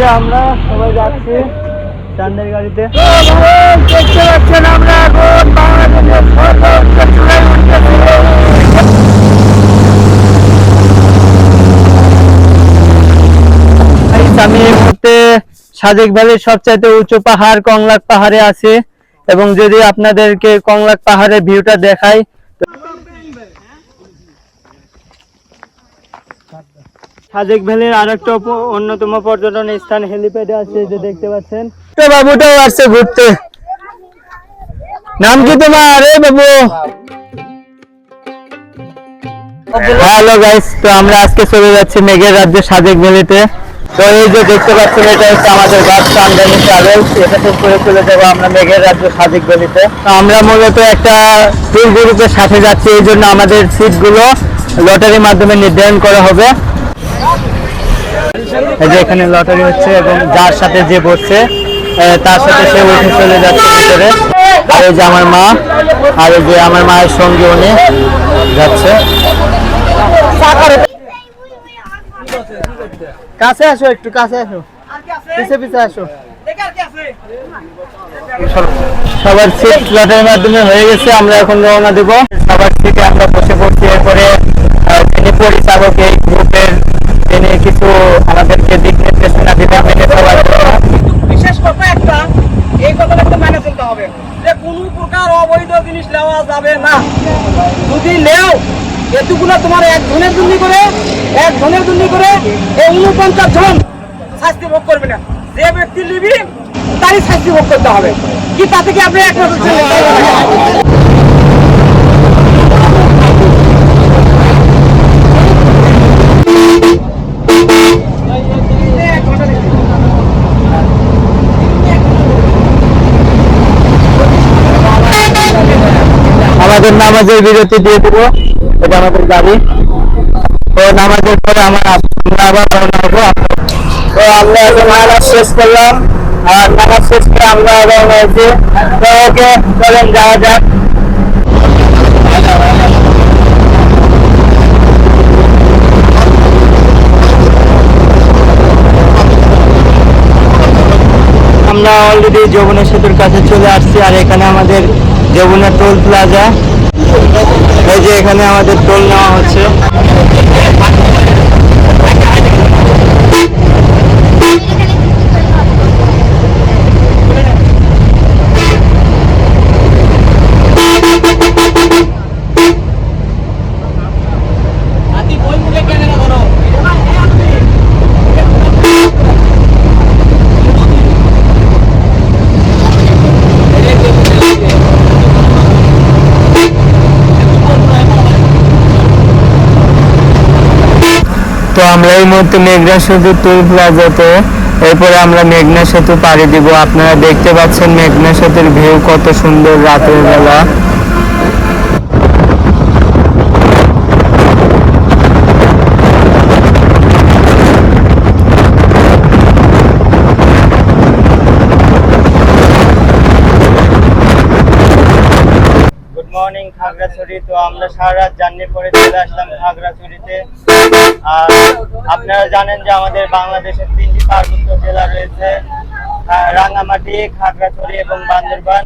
যে আমরা সবাই যাচ্ছি চান্দের গাড়িতে দেখতে পাচ্ছেন আমরা এখন বাংলাদেশের। আমি এই মুহূর্তে সাজেক ভ্যালির সবচাইতে উঁচু পাহাড়, কংলাক পাহাড়ে আছি এবং যদি আপনাদেরকে কংলাক পাহাড়ের ভিউটা দেখাই সাজেক ভ্যালির আরেকটা উপ- অন্যতম পর্যটন স্থান হেলিপ্যাডে আছে যে দেখতে পাচ্ছেন। তো বাবুটাও আসছে ঘুরতে। নাম কি তোমার? এ বাবু। হ্যালো গাইস তো আমরা আজকে চলে যাচ্ছি মেঘের রাজ্যে সাজেক ভ্যালিতে। তো এই যে দেখতে পাচ্ছেন, এটা হচ্ছে আমাদের বাস আমদানি ট্রাভেলস এটা শেষ করে চলে যাব আমরা মেঘের রাজ্য সাজেক ভ্যালিতে। আমরা মূলত একটা ট্যুর গ্রুপের সাথে যাচ্ছি, এই জন্য আমাদের সিটগুলো লটারির মাধ্যমে নির্ধারণ করা হবে। যে এখানে লটারি হচ্ছে এবং যার সাথে যে বসছে তার সাথে সে উঠে চলে যাচ্ছে ভিতরে। আর এই যে আমার মা, আর এই যে আমার মায়ের সঙ্গে উনি যাচ্ছে। কাছে আসো একটু, কাছে আসো। পিছে পিছে আসো। সবার সিট লটারির মাধ্যমে হয়ে গেছে, আমরা এখন রওনা দেব। সবার সিটে আমরা বসে পড়ছি, এরপরে পরিচালক এই গ্রুপের তিনি কিছু আমাদেরকে দিক নির্দেশনা দিবেন মেনে চলার বিশেষ কথা একটা এই কথাটা একটু মেনে চলতে হবে যে কোনো প্রকার অবৈধ জিনিস নেওয়া যাবে না। যদি নেও এটুকুনা তোমার এক ধনের দুর্নি করে এক ধনের দুর্নি করে এই উনপঞ্চাশ জন শাস্তি ভোগ করবে না। যে ব্যক্তি নিবি তারই শাস্তি ভোগ করতে হবে। কি তাতে কি আপনি একটা আমাদের নামাজের বিরতি দিয়ে দিব। এটা আমাদের গাড়ি। তো নামাজের পরে আমরা আবার রওনা হব। তো আমরা এখন নামাজ শেষ করলাম। আর নামাজ শেষ করে আমরা রওনা হয়েছি। তো ওকে, চলেন, যাওয়া যাক। আমরা অলরেডি যমুনা সেতুর কাছে চলে আসছি। আর এখানে আমাদের যমুনা টোল প্লাজা। এই যে এখানে আমাদের টোল নেওয়া হচ্ছে তো আমরা এই মুহূর্তে মেঘনা সেতু টোল প্লাজাতে এরপরে আমরা মেঘনা সেতু পাড়ি দিব। আপনারা দেখতে পাচ্ছেন মেঘনা সেতুর ভিউ কত সুন্দর রাতের বেলা। মর্নিং খাগড়াছড়ি তো আমরা সারা রাত জার্নি করে চলে আসলাম খাগড়াছড়িতে আর আপনারা জানেন যে আমাদের বাংলাদেশের তিনটি পার্বত্য জেলা রয়েছে রাঙামাটি খাগড়াছড়ি এবং বান্দরবান।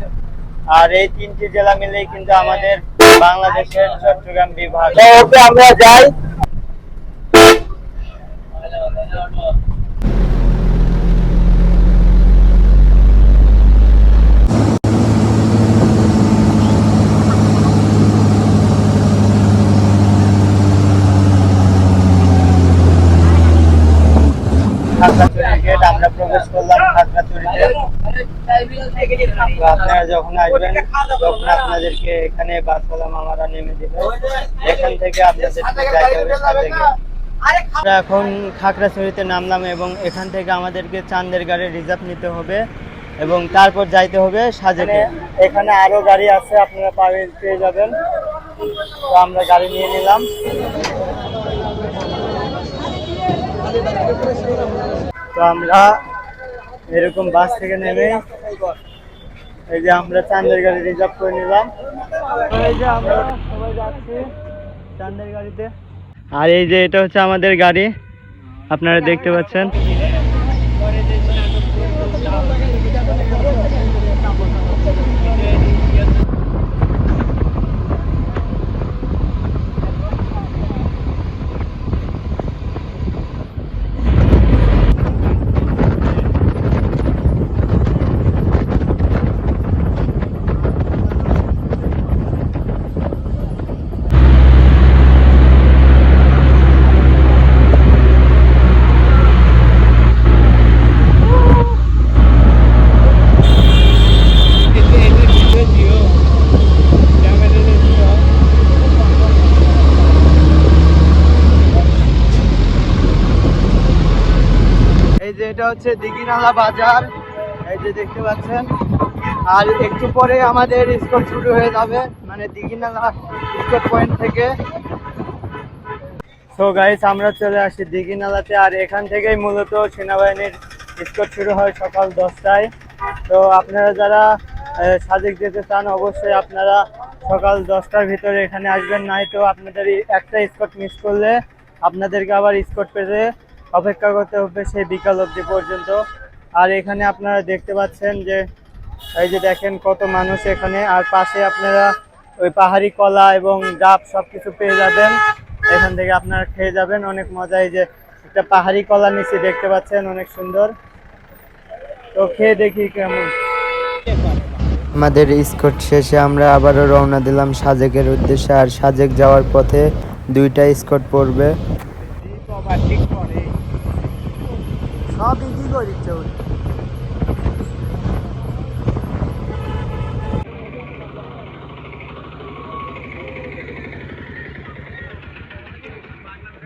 আর এই তিনটি জেলা মিলেই কিন্তু আমাদের বাংলাদেশের চট্টগ্রাম বিভাগ। আমরা যাই খাগড়াছড়ি গেট আমরা প্রবেশ আপনারা যখন আসবেন, তখন আপনাদেরকে এখানে বাসওয়ালা মামারা নেমে দিবে এখান থেকে সাজেকে আমরা এখন খাগড়াছড়িতে নামলাম এবং এখান থেকে আমাদেরকে চান্দের গাড়ি রিজার্ভ নিতে হবে এবং তারপর যাইতে হবে সাজেকে। এখানে আরও গাড়ি আছে, আপনারা পেয়ে যাবেন। তো আমরা গাড়ি নিয়ে নিলাম। তো আমরা এরকম বাস থেকে নেমে এই যে আমরা চান্দের গাড়ি রিজার্ভ করে নিলাম। এই যে আমরা সবাই যাচ্ছি চান্দের গাড়িতে। আর এই যে এটা হচ্ছে আমাদের গাড়ি। আপনারা দেখতে পাচ্ছেন পরে যে এটা হচ্ছে দিঘিনালা বাজার, এই যে দেখতে পাচ্ছেন। আর একটু পরে আমাদের স্কোর শুরু হয়ে যাবে মানে দিঘিনালা স্কোর পয়েন্ট থেকে। তো গাইস আমরা চলে আসি দিঘিনালাতে, আর এখান থেকেই মূলত সেনাবাহিনীর স্কোর শুরু হয় সকাল দশটায়। তো আপনারা যারা সাজেক যেতে চান, অবশ্যই আপনারা সকাল দশটার ভিতরে এখানে আসবেন। নাই তো আপনাদের একটা স্কট মিস করলে আপনাদেরকে আবার স্কট পেতে অপেক্ষা করতে হবে সেই বিকাল অবধি পর্যন্ত। আর এখানে আপনারা দেখতে পাচ্ছেন যে এই যে দেখেন কত মানুষ এখানে। আর পাশে আপনারা ওই পাহাড়ি কলা এবং ডাব সব কিছু পেয়ে যাবেন। এখান থেকে আপনারা খেয়ে যাবেন। অনেক মজা এই যে একটা পাহাড়ি কলা নিচে দেখতে পাচ্ছেন অনেক সুন্দর। তো খেয়ে দেখি কেমন। আমাদের স্কট শেষে আমরা আবারও রওনা দিলাম সাজেকের উদ্দেশ্যে। আর সাজেক যাওয়ার পথে দুইটা স্কট পড়বে। সবই কি করিচ্ছে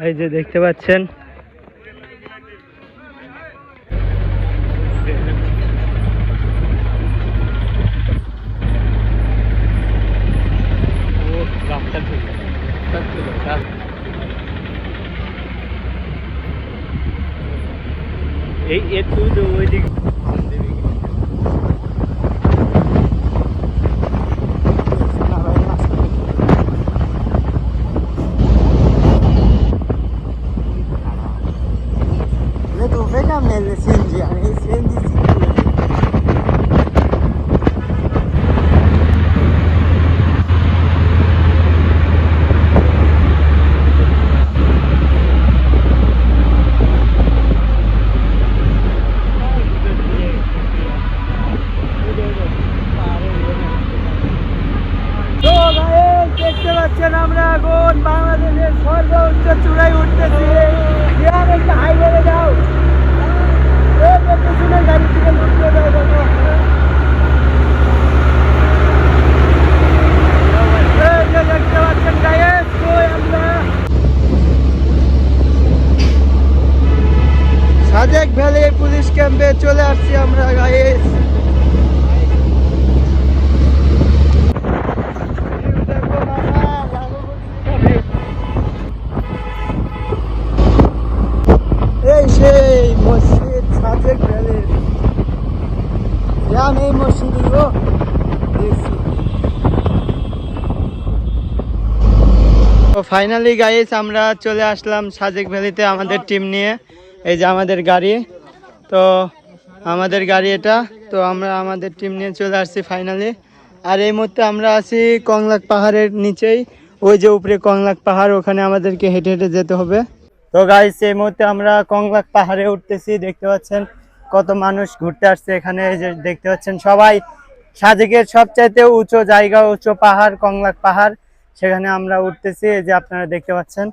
এই যে দেখতে পাচ্ছেন দেখতে পাচ্ছেন আমরা এখন বাংলাদেশের সর্বোচ্চ চূড়ায় উঠতেছি। একটা হাইওয়ে যাও। পিছনের গাড়ি থেকে লুকিয়ে যাও আমরা সাজেক ভ্যালি পুলিশ ক্যাম্পে চলে আসছি আমরা গাইস এই সেই মসজিদ সাজেক ভ্যালির জান এই মসজিদ গো দেখছি তো ফাইনালি গাইস আমরা চলে আসলাম সাজেক ভ্যালিতে আমাদের টিম নিয়ে। এই যে আমাদের গাড়ি। তো আমাদের গাড়ি এটা। তো আমরা আমাদের টিম নিয়ে চলে আসছি ফাইনালি আর এই মুহূর্তে আমরা আছি কংলাক পাহাড়ের নিচেই। ওই যে উপরে কংলাক পাহাড়, ওখানে আমাদেরকে হেঁটে হেঁটে যেতে হবে। তো গাইস এই মুহূর্তে আমরা কংলাক পাহাড়ে উঠতেছি, দেখতে পাচ্ছেন কত মানুষ ঘুরতে আসছে এখানে। এই যে দেখতে পাচ্ছেন সবাই। সাজেকের সবচাইতে উঁচু জায়গা, উঁচু পাহাড়, কংলাক পাহাড়। সেখানে আমরা উঠতেছি, এই যে আপনারা দেখতে পাচ্ছেন।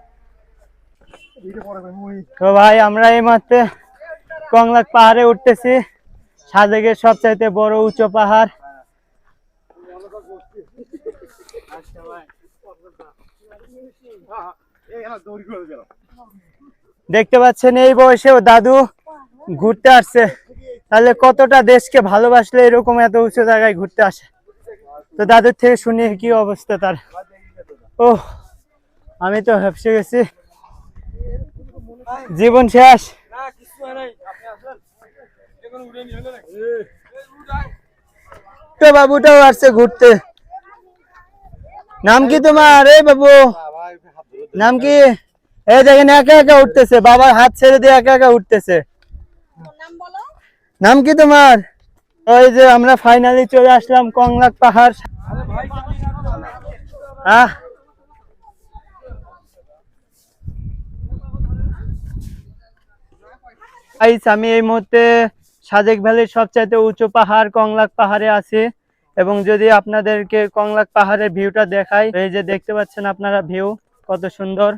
তো ভাই, আমরা এই মুহূর্তে কংলাক পাহাড়ে উঠতেছি। সাজেকের সবচাইতে বড় উঁচু পাহাড়। দেখতে পাচ্ছেন এই বয়সেও দাদু ঘুরতে আসছে। তাহলে কতটা দেশকে ভালোবাসলে এরকম এত উঁচু জায়গায় ঘুরতে আসে? তো দাদুর থেকে শুনি কি অবস্থা তার? ও আমি তো হেপসে গেছি। জীবন শেষ। তো বাবুটাও আসছে ঘুরতে। নাম কি তোমার? এই বাবু। নাম কি? এই দেখেন, একা একা উঠতেছে। বাবার হাত ছেড়ে দিয়ে একা একা উঠতেছে। নাম কি তোমার? ওই যে আমরা ফাইনালি চলে আসলাম, কংলাক পাহাড়। আহ গাইস আমি এই মুহূর্তে সাজেক ভ্যালির সবচাইতে উঁচু পাহাড় কংলাক পাহাড়ে আছি এবং যদি আপনাদেরকে কংলাক পাহাড়ের ভিউটা দেখাই, এই যে দেখতে পাচ্ছেন আপনারা ভিউ, কত সুন্দর।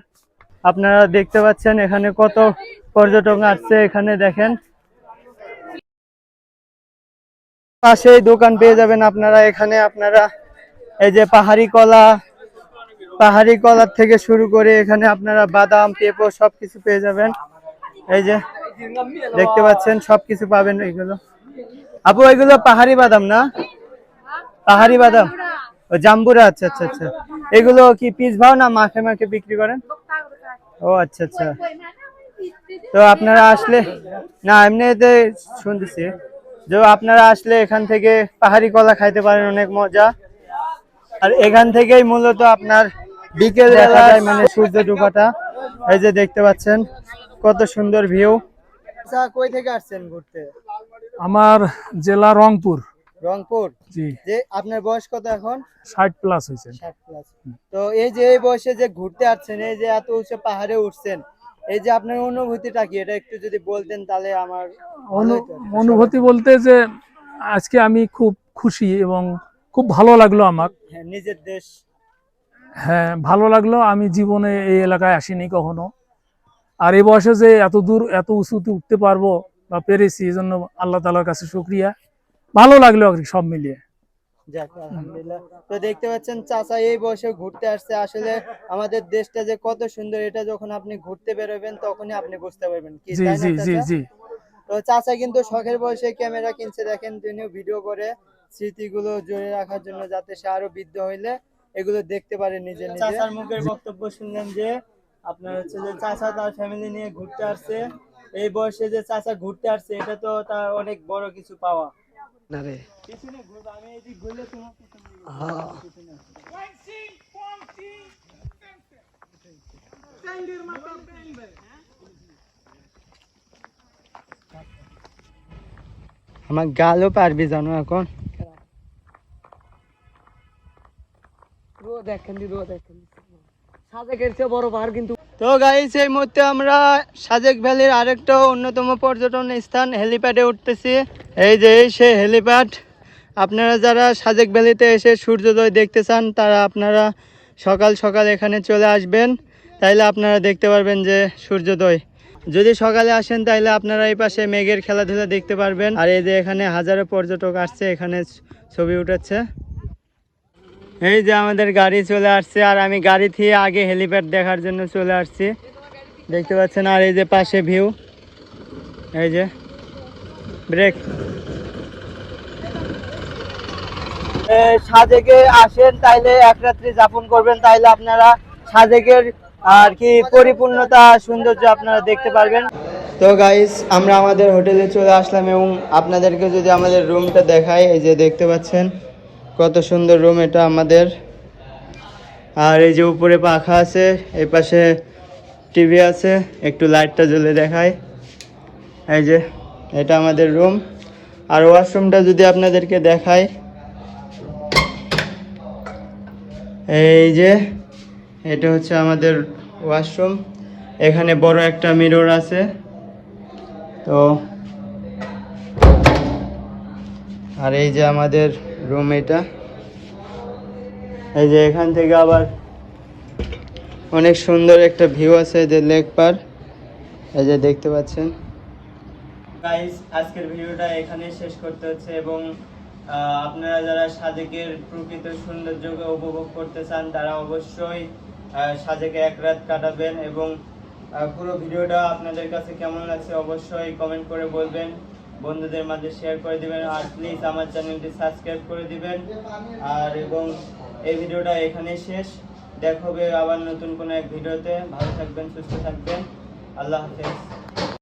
আপনারা দেখতে পাচ্ছেন এখানে কত পর্যটক আসছে এখানে দেখেন। পাশেই দোকান পেয়ে যাবেন আপনারা, এখানে আপনারা এই যে পাহাড়ি কলা, পাহাড়ি কলার থেকে শুরু করে এখানে আপনারা বাদাম, পেঁপো সবকিছু পেয়ে যাবেন। এই যে দেখতে পাচ্ছেন সবকিছু পাবেন এগুলো। আপু এগুলো পাহাড়ি বাদাম না? পাহাড়ি বাদাম? ও জাম্বুরা আচ্ছা আচ্ছা আচ্ছা। এগুলো কি পিস ভাও না মাখে মাখে বিক্রি করেন? ও আচ্ছা আচ্ছা। তো আপনারা আসলে না এমনিতে শুনতেছি। যে আপনারা আসলে এখান থেকে পাহাড়ি কলা খাইতে পারেন অনেক মজা। আর এখান থেকেই মূলত আপনার বিকেল যায় মানে সূর্য ডুবাটা। এই যে দেখতে পাচ্ছেন কত সুন্দর ভিউ। আচ্ছা কই থেকে আসছেন ঘুরতে? আমার জেলা রংপুর। রংপুর? জি। যে আপনার বয়স কত এখন? ষাট প্লাস হয়েছে। ষাট প্লাস। তো এই যে এই বয়সে যে ঘুরতে আসছেন এই যে এত উঁচু পাহাড়ে উঠছেন এই যে আপনার অনুভূতিটা কি? এটা একটু যদি বলতেন তাহলে আমার অনু- অনুভূতি বলতে যে আজকে আমি খুব খুশি এবং খুব ভালো লাগল আমার। হ্যাঁ, নিজের দেশ। হ্যাঁ ভালো লাগল। আমি জীবনে এই এলাকায় আসিনি কখনো। আর এই বয়সে যে এত দূর এত উঁচুতে উঠতে পারব বা পেরেছি এই জন্য আল্লাহ তালার কাছে শুক্রিয়া। ভালো লাগল আর সব মিলিয়ে। তো দেখতে পাচ্ছেন চাচা এই বয়সে ঘুরতে আসছে। আসলে আমাদের দেশটা যে কত সুন্দর এটা যখন আপনি ঘুরতে বেরোবেন তখনই আপনি বুঝতে পারবেন। কি জি জি জি তো চাচা কিন্তু শখের বয়সে ক্যামেরা কিনছে দেখেন তিনিও ভিডিও করে স্মৃতিগুলো জোরে রাখার জন্য যাতে সে আরও বৃদ্ধ হইলে এগুলো দেখতে পারে নিজে নিজে। চাচার মুখের বক্তব্য শুনলেন যে আপনার হচ্ছে যে চাচা তার ফ্যামিলি নিয়ে ঘুরতে আসছে। এই বয়সে যে চাচা ঘুরতে আসছে এটা তো তার অনেক বড় কিছু পাওয়া। পিছনে ঘুরবো, আমি এদিক ঘুরলে তোমার পিছনে ঘুরবো। পিছনে আসো। আমার গালও পারবি জানো এখন? তো গাইস এই মুহূর্তে আমরা সাজেক ভ্যালির আরেকটা অন্যতম পর্যটন স্থান, হেলিপ্যাডে উঠতেছি। এই যে সে হেলিপ্যাড, আপনারা যারা সাজেক ভ্যালিতে এসে সূর্যোদয় দেখতে চান, তারা আপনারা সকাল সকাল এখানে চলে আসবেন। তাইলে আপনারা দেখতে পারবেন যে সূর্যোদয়। যদি সকালে আসেন তাহলে আপনারা এই পাশে মেঘের খেলাধুলা দেখতে পারবেন। আর এই যে এখানে হাজারো পর্যটক আসছে, এখানে ছবি উঠাচ্ছে এই যে আমাদের গাড়ি চলে আসছে আর আমি গাড়ি থেকে আগে হেলিপ্যাড দেখার জন্য চলে আসছি। দেখতে পাচ্ছেন আর এই যে পাশে ভিউ এই যে ব্রেক সাজেকে আসেন তাইলে এক রাত্রি যাপন করবেন তাইলে আপনারা সাজেকের আর কি পরিপূর্ণতা সৌন্দর্য আপনারা দেখতে পারবেন। তো গাইস আমরা আমাদের হোটেলে চলে আসলাম এবং আপনাদেরকে যদি আমাদের রুমটা দেখাই এই যে দেখতে পাচ্ছেন কত সুন্দর রুম এটা আমাদের। আর এই যে উপরে পাখা আছে, এই পাশে টিভি আছে, একটু লাইটটা জ্বলে দেখায় এই যে, এটা আমাদের রুম আর ওয়াশরুমটা যদি আপনাদেরকে দেখায় এই যে, এটা হচ্ছে আমাদের ওয়াশরুম এখানে বড় একটা মিরর আছে। তো, আর এই যে আমাদের রুম এটা। এই যে এখান থেকে আবার অনেক সুন্দর একটা ভিউ আছে যে লেক পার। এই যে দেখতে পাচ্ছেন। গাইস আজকের ভিডিওটা এখানে শেষ করতে হচ্ছে এবং আপনারা যারা সাজেকের প্রকৃত সৌন্দর্যকে উপভোগ করতে চান, তারা অবশ্যই সাজেকে এক রাত কাটাবেন এবং পুরো ভিডিওটা আপনাদের কাছে কেমন লাগছে অবশ্যই কমেন্ট করে বলবেন। বন্ধুদের মাঝে শেয়ার করে দিবেন আর প্লিজ আমার চ্যানেলটি সাবস্ক্রাইব করে দিবেন। আর এবং এই ভিডিওটা এখানেই শেষ। দেখা হবে আবার নতুন কোনো এক ভিডিওতে। ভালো থাকবেন, সুস্থ থাকবেন। আল্লাহ হাফেজ।